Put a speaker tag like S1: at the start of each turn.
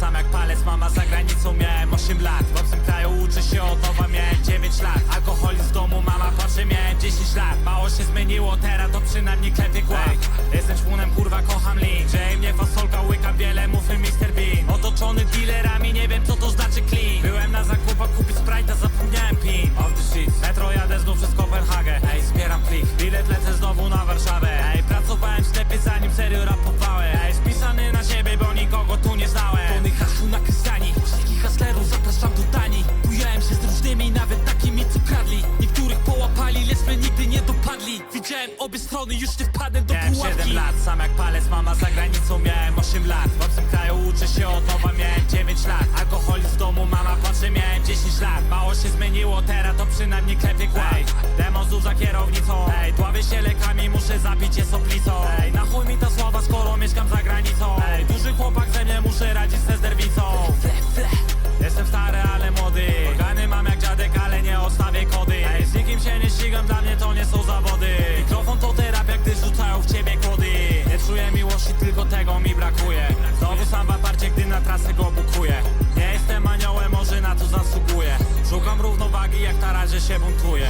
S1: sam jak palec Mama za granicą miałem 8 lat. W obcym kraju uczę się od nowa, miałem 9 lat. Alkoholizm w domu, mama płacze, miałem 10 lat. Mało się zmieniło, teraz to przynajmniej klepie kłak Jestem szpunem, kurwa, kocham lin. Dzieje mnie fasolka, łyka wiele, mufy Mr. Bean. Otoczony dealerami, nie wiem co to znaczy clean. Byłem na zakupach kupić Sprite'a, zapomniałem pin. Off the shit, metro jadę znów przez Kopenhagę. Ej, zbieram plik, bilet lecę znowu na Warszawę. Ej, pracowałem w sklepie zanim serio rapowałem Widziałem obie strony, już nie wpadnę do
S2: Miałem
S1: pułapki.
S2: 7
S1: lat, sam jak palec, mama za granicą miałem 8 lat. W obcym kraju uczę się od nowa, miałem 9 lat. Alkoholizm w domu, mama patrzy, miałem 10 lat. Mało się zmieniło, teraz to przynajmniej klepie kłaj Demon znów za kierownicą. Ej, dławię się lekami, muszę zapić je soplicą. Ej, na chuj mi ta sława, skoro mieszkam za granicą. Ej, duży chłopak ze mnie, muszę radzić se z nerwicą Jestem stary, ale młody. Organy mam jak dziadek, ale nie odstawię kody. Ej, z nikim się nie ścigam, dla mnie to nie są zawody na trasę go bukuję Nie jestem aniołem, może na to zasługuję. Szukam równowagi, jak na razie się buntuję